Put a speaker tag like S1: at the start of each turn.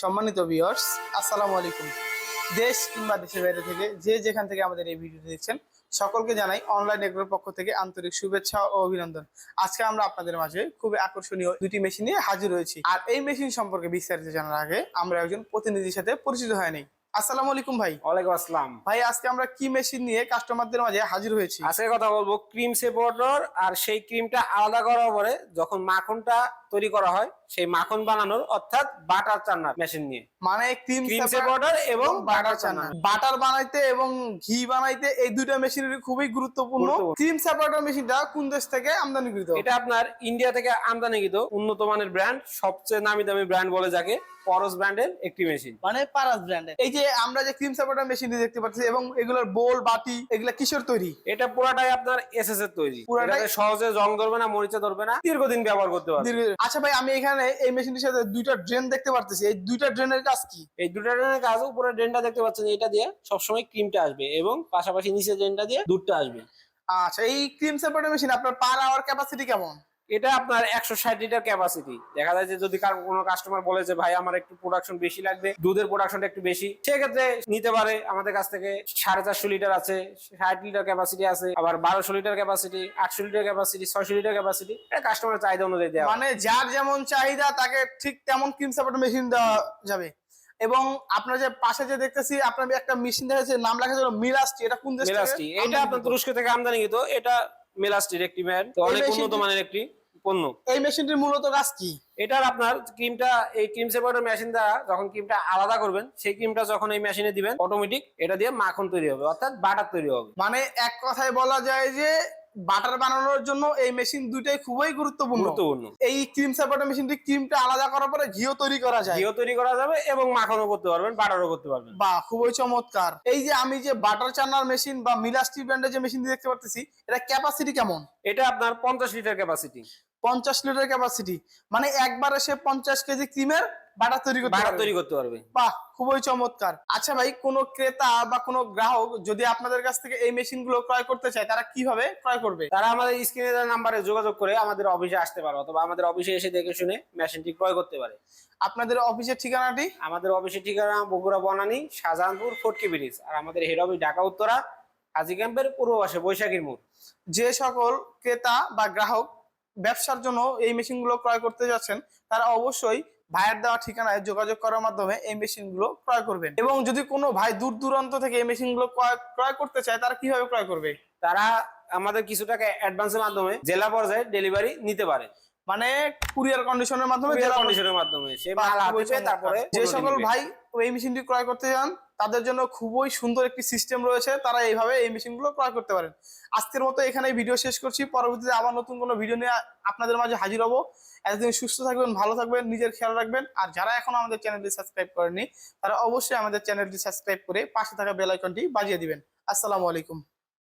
S1: সম্মানিত ভিওর্স আসসালামু আলাইকুম। দেশ কিংবা দেশের বাইরে থেকে যে যেখান থেকে আমাদের এই ভিডিও দেখছেন, সকলকে জানাই অনলাইন এগ্রোর পক্ষ থেকে আন্তরিক শুভেচ্ছা ও অভিনন্দন। আজকে আমরা আপনাদের মাঝে খুবই আকর্ষণীয় দুটি মেশিন নিয়ে হাজির হয়েছি। আর এই মেশিন সম্পর্কে বিস্তারিত জানার আগে আমরা একজন প্রতিনিধির সাথে পরিচিত হয়ে নেই আসসালামু আলাইকুম ভাই।
S2: ওয়ালাইকুম আসসালাম।
S1: ভাই আজকে আমরা কি মেশিন নিয়ে কাস্টমারদের মাঝে হাজির হয়েছি?
S2: আজকে কথা বলব ক্রিম সেপোর্টর আর সেই ক্রিমটা আলাদা করার পরে যখন মাখনটা তৈরি করা হয় সেই মাখন বানানোর অর্থাৎ বাটার চান্নার মেশিন নিয়ে।
S1: মানে ক্রিম
S2: এবং
S1: বাটার চানা বাটার বানাইতে এবং ঘি বানাইতে এই দুইটা মেশিনের খুবই গুরুত্বপূর্ণ।
S2: গুরুত্বপূর্ণ।
S1: ক্রিম সেপারেটর মেশিনটা কোন দেশ থেকে আমদানিকৃত
S2: এটা আপনার ইন্ডিয়া থেকে আমদানিকৃত উন্নত মানের ব্র্যান্ড সবচেয়ে নামি দামি ব্র্যান্ড বলে যাকে পরস ব্র্যান্ডের একটি মেশিন
S1: মানে পারাস ব্র্যান্ডের এই যে আমরা যে ক্রিম সেপারেটর মেশিনটি দেখতে পাচ্ছি এবং এগুলোর বোল বাটি এগুলা কিসের তৈরি?
S2: এটা পুরাটাই আপনার এসএস এর তৈরি।
S1: পুরাটাই-
S2: সহজে জং ধরবে না মরিচা ধরবে না দীর্ঘদিন ব্যবহার করতে পারবে।
S1: আচ্ছা ভাই আমি এখানে এই মেশিনটির সাথে দুইটা ড্রেন দেখতে পারতেছি। এই দুইটা ড্রেনের কাজ কি?
S2: এই দুটা ড্রেনের কাজ উপরে ড্রেনটা দেখতে পাচ্ছেন এটা দিয়ে সবসময় ক্রিমটা আসবে এবং পাশাপাশি নিচে ড্রেনটা দিয়ে দুধটা আসবে।
S1: আচ্ছা এই ক্রিম সেপারেটর মেশিন আপনার পার আওয়ার ক্যাপাসিটি কেমন?
S2: এটা আপনার একশো ষাট লিটার ক্যাপাসিটি দেখা যায় যে যদি কোনো কাস্টমার বলে যে ভাই আমার একটু প্রোডাকশন বেশি লাগবে দুধের প্রোডাকশনটা একটু বেশি। সেক্ষেত্রে নিতে পারে আমাদের কাছ থেকে সাড়ে চারশো লিটার আছে ষাট লিটার ক্যাপাসিটি আছে আবার বারোশো লিটার ক্যাপাসিটি আটশো লিটার ক্যাপাসিটি ছয়শো লিটার ক্যাপাসিটি এটা কাস্টমারের চাহিদা অনুযায়ী দেওয়া
S1: মানে যার যেমন চাহিদা তাকে ঠিক তেমন ক্রিম সেপারেটর মেশিন দেওয়া যাবে। এবং আপনার যে পাশে যে দেখতেছি আপনার একটা মেশিন দেখা যাচ্ছে নাম লেখা ছিল মিলাস্টি এটা কোন দেশ থেকে?
S2: এটা আপনার তুরস্ক থেকে আমদানিকৃত এটা মেলাস্টির একটি ব্র্যান্ড অনেক উন্নত মানের একটি। পণ্য।
S1: এই মেশিনটির মূলত কাজ কি?
S2: এটার আপনার ক্রিমটা এই ক্রিম সেপারেটর মেশিন দ্বারা যখন ক্রিমটা আলাদা করবেন সেই ক্রিমটা যখন এই মেশিনে দিবেন অটোমেটিক এটা দিয়ে মাখন তৈরি হবে অর্থাৎ বাটার তৈরি হবে।
S1: মানে এক কথায় বলা যায় যে বাটার বানানোর জন্য এই মেশিন দুইটাই খুবই গুরুত্বপূর্ণ।
S2: গুরুত্বপূর্ণ।
S1: এই ক্রিম সেপারেটর মেশিনটি ক্রিমটা আলাদা করার পরে ঘিও তৈরি করা যায়।
S2: ঘিও তৈরি করা যাবে এবং মাখনও করতে পারবেন বাটারও করতে পারবেন।
S1: বা খুবই চমৎকার। এই যে আমি যে বাটার চানার মেশিন বা মিলাস্টি ব্র্যান্ডের যে মেশিন দেখতে পাচ্ছি এটা ক্যাপাসিটি কেমন?
S2: এটা আপনার পঞ্চাশ লিটার ক্যাপাসিটি
S1: পঞ্চাশ লিটার ক্যাপাসিটি মানে একবারে সে পঞ্চাশ কেজি ক্রিমের বাটার তৈরি করতে পারবে।
S2: তৈরি করতে পারবে।
S1: বাহ খুবই চমৎকার। আচ্ছা ভাই কোন ক্রেতা বা কোন গ্রাহক যদি আপনাদের কাছ থেকে এই মেশিনগুলো ক্রয় করতে চায় তারা কীভাবে ক্রয় করবে?
S2: তারা আমাদের স্ক্রিনে দেওয়া নাম্বারে যোগাযোগ করে আমাদের অফিসে আসতে পারে অথবা আমাদের অফিসে এসে দেখে শুনে মেশিনটি ক্রয় করতে পারে।
S1: আপনাদের অফিসের ঠিকানাটি?
S2: আমাদের অফিসের ঠিকানা বগুড়া বনানী শাহজাহানপুর ফটকি ব্রিজ। আর আমাদের হেড অফিস ঢাকা উত্তরা হাজি ক্যাম্পের পূর্ব পাশে বৈশাখীর মোড়।
S1: যে সকল ক্রেতা বা গ্রাহক ব্যবসার জন্য এই মেশিনগুলো ক্রয় করতে যাচ্ছেন তারা অবশ্যই ভাইয়ের দেওয়া ঠিকানায় যোগাযোগ করার মাধ্যমে এই মেশিনগুলো ক্রয় করবেন। এবং যদি কোনো ভাই দূর দূরান্ত থেকে এই মেশিনগুলো ক্রয় ক্রয় করতে চায় তারা কীভাবে ক্রয় করবে?
S2: তারা আমাদের কিছু টাকা অ্যাডভান্সের মাধ্যমে জেলা পর্যায়ে ডেলিভারি নিতে পারে।
S1: মানে কুরিয়ার কন্ডিশনের মাধ্যমে জেলা
S2: কন্ডিশনের মাধ্যমে সে তারপরে
S1: যে সকল ভাই এই মেশিনটি ক্রয় করতে চান তাদের জন্য খুবই সুন্দর একটি সিস্টেম রয়েছে। তারা এইভাবে এই মেশিনগুলো ক্রয় করতে পারেন। আজকের মতো এখানে ভিডিও শেষ করছি। পরবর্তীতে আবার নতুন কোনো ভিডিও নিয়ে আপনাদের মাঝে হাজির হব। এতদিন সুস্থ থাকবেন, ভালো থাকবেন, নিজের খেয়াল রাখবেন। আর যারা এখন আমাদের চ্যানেলটি সাবস্ক্রাইব করেনি তারা অবশ্যই আমাদের চ্যানেলটি সাবস্ক্রাইব করে পাশে থাকা বেল আইকনটি বাজিয়ে দিবেন। আসসালামু আলাইকুম।